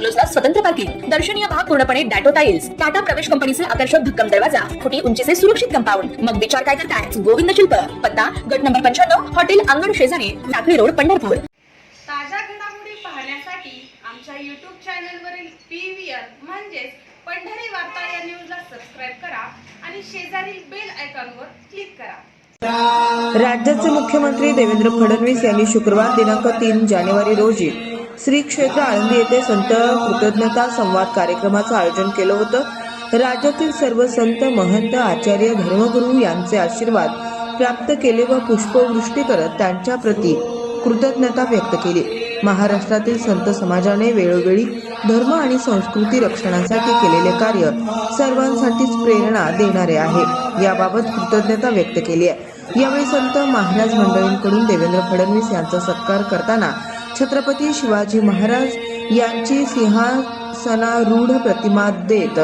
बंगलोजला स्वतंत्र पार्किंग. दर्शनीय भाग पूर्णपणे डॅटो टाईल्स टाटा प्रवेश कंपनीचे आकर्षक भक्कम दरवाजा. फुटी उंचीचे सुरक्षित कंपाऊंड. मग विचार काय करताय? गोविंद शिल्प. पत्ता गट नंबर पंच्याण्णव हॉटेल अंगण शेजारी लाकडी रोड पंढरपूर. ताज्या घडामोडी पाहण्यासाठी आमच्या यूट्यूब चॅनलवरील पी व्ही आर म्हणजेच पंढरी वार्ता या न्यूजला सबस्क्राईब करा आणि शेजारील बेल आयकॉनवर क्लिक करा. राज्याचे मुख्यमंत्री देवेंद्र फडणवीस यांनी शुक्रवार दिनांक तीन जानेवारी रोजी श्री क्षेत्र आळंदी येथे संत कृतज्ञता संवाद कार्यक्रमाचं आयोजन केलं होतं. राज्यातील सर्व संत महंत आचार्य धर्मगुरू यांचे आशीर्वाद प्राप्त केले व पुष्पवृष्टी करत त्यांच्या प्रती कृतज्ञता व्यक्त केली. महाराष्ट्रातील संत समाजाने वेळोवेळी धर्म आणि संस्कृती रक्षणासाठी केलेले कार्य सर्वांसाठीच प्रेरणा देणारे आहे. याबाबत कृतज्ञता व्यक्त केली आहे. यावेळी संत महाराज मंडळींकडून देवेंद्र फडणवीस यांचा सत्कार करताना छत्रपती शिवाजी महाराज यांची सिंहासनारूढ प्रतिमा देत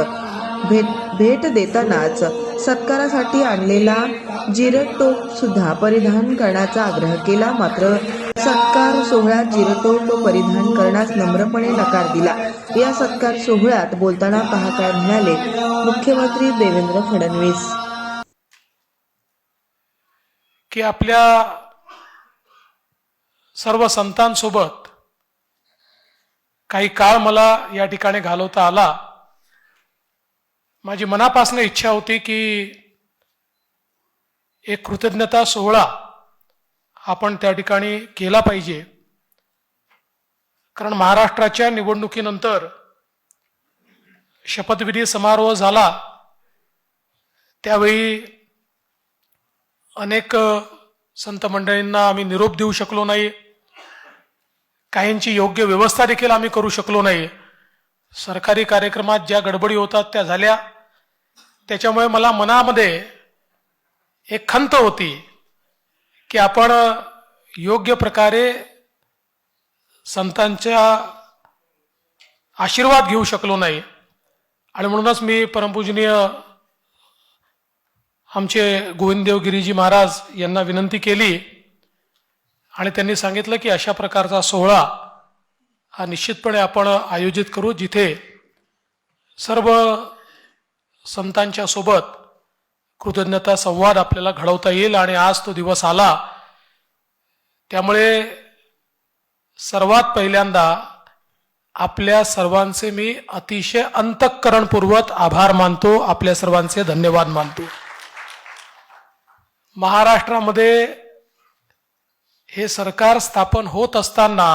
भेट भेट देतानाच सत्कारासाठी आणलेला जिरटोप सुद्धा परिधान करण्याचा आग्रह केला. मात्र सत्कार सोहळ्यात जिरटोप परिधान करण्यास नम्रपणे नकार दिला. या सत्कार सोहळ्यात बोलताना पाहता म्हणाले मुख्यमंत्री देवेंद्र फडणवीस. की आपल्या सर्व संतांसोबत काही काळ मला या ठिकाणी घालवता आला. माझी मनापासून इच्छा होती की एक कृतज्ञता सोहळा आपण त्या ठिकाणी केला पाहिजे. कारण महाराष्ट्राच्या निवडणुकीनंतर शपथविधी समारोह झाला. त्यावेळी अनेक संत मंडळींना आम्ही निरोप देऊ शकलो नाही. काहींची योग्य व्यवस्था देखील आम्ही करू शकलो नाही. सरकारी कार्यक्रमात ज्या गडबडी होतात त्या झाल्या. त्याच्यामुळे मला मनामध्ये एक खंत होती की आपण योग्य प्रकारे संतांच्या आशीर्वाद घेऊ शकलो नाही. आणि म्हणूनच मी परमपूजनीय आमचे गोविंददेव गिरीजी महाराज यांना विनंती केली आणि त्यांनी सांगितलं की अशा प्रकारचा सोहळा हा निश्चितपणे आपण आयोजित करू जिथे सर्व संतांच्या सोबत कृतज्ञता संवाद आपल्याला घडवता येईल आणि आज तो दिवस आला. त्यामुळे सर्वात पहिल्यांदा आपल्या सर्वांचे मी अतिशय अंतःकरणपूर्वक आभार मानतो. आपल्या सर्वांचे धन्यवाद मानतो. महाराष्ट्रामध्ये हे सरकार स्थापन होत असताना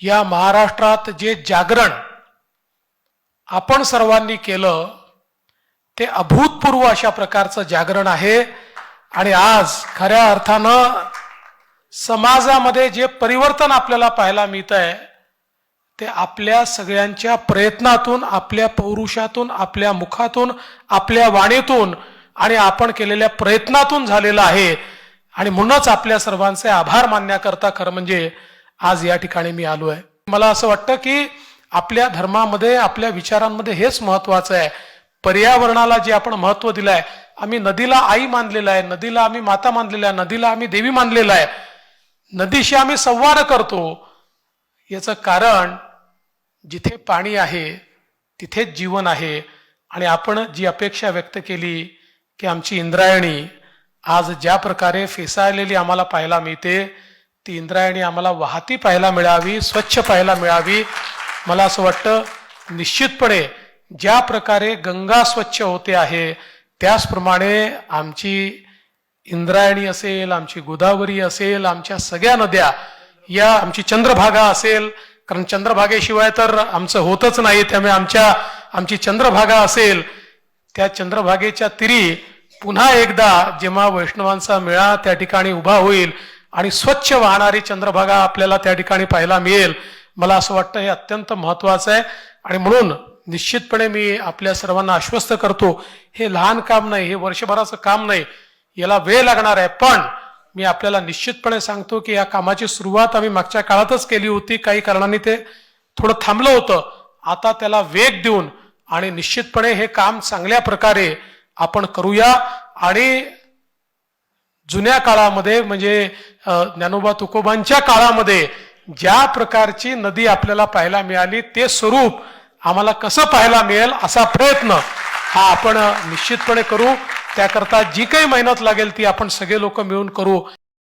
या महाराष्ट्रात जे जागरण आपण सर्वांनी केलं ते अभूतपूर्व अशा प्रकारचं जागरण आहे. आणि आज खऱ्या अर्थानं समाजामध्ये जे परिवर्तन आपल्याला पाहायला मिळत आहे ते आपल्या सगळ्यांच्या प्रयत्नातून आपल्या पौरुषातून आपल्या मुखातून आपल्या वाणीतून आणि आपण केलेल्या प्रयत्नातून झालेलं आहे. आणि म्हणूनच आपल्या सर्वांचे आभार मानण्याकरता खरं म्हणजे आज या ठिकाणी मी आलो आहे. मला असं वाटतं की आपल्या धर्मामध्ये आपल्या विचारांमध्ये हेच महत्वाचं आहे. पर्यावरणाला जे आपण महत्त्व आहे आम्ही नदीला आई मानलेलं आहे नदीला आम्ही माता मानलेलं आहे नदीला आम्ही देवी मानलेलं आहे. नदीशी आम्ही संवाद करतो. याचं कारण जिथे पाणी आहे तिथेच जीवन आहे. आणि आपण जी अपेक्षा व्यक्त केली की आमची इंद्रायणी आज ज्या प्रकारे फेसाळलेली आम्हाला पाहायला मिळते ती इंद्रायणी आम्हाला वाहती पाहायला मिळावी स्वच्छ पाहायला मिळावी. मला असं वाटतं निश्चितपणे ज्या प्रकारे गंगा स्वच्छ होते आहे त्याचप्रमाणे आमची इंद्रायणी असेल आमची गोदावरी असेल आमच्या सगळ्या नद्या या आमची चंद्रभागा असेल कारण चंद्रभागेशिवाय तर आमचं होतच नाही त्यामुळे आमच्या आमची चंद्रभागा असेल त्या चंद्रभागेच्या तिरी पुन्हा एकदा जेव्हा वैष्णवांचा मेळा त्या ठिकाणी उभा होईल आणि स्वच्छ वाहणारी चंद्रभागा आपल्याला त्या ठिकाणी पाहायला मिळेल मला असं वाटतं हे अत्यंत महत्वाचं आहे. आणि म्हणून निश्चितपणे मी आपल्या सर्वांना आश्वस्त करतो हे लहान काम नाही हे वर्षभराचं काम नाही याला वेळ लागणार आहे. पण मी आपल्याला निश्चितपणे सांगतो की या कामाची सुरुवात आम्ही मागच्या काळातच केली होती काही कारणांनी ते थोडं थांबलं होतं. आता त्याला वेग देऊन आणि निश्चितपणे हे काम चांगल्या प्रकारे आपण करूया. आणि जुन्या काळामध्ये म्हणजे ज्ञानोबा तुकोबांच्या काळामध्ये ज्या प्रकारची नदी आपल्याला पाहायला मिळाली ते स्वरूप आम्हाला कसं पाहायला मिळेल असा प्रयत्न हा आपण निश्चितपणे करू. त्याकरता जी काही मेहनत लागेल ती आपण सगळे लोक मिळून करू.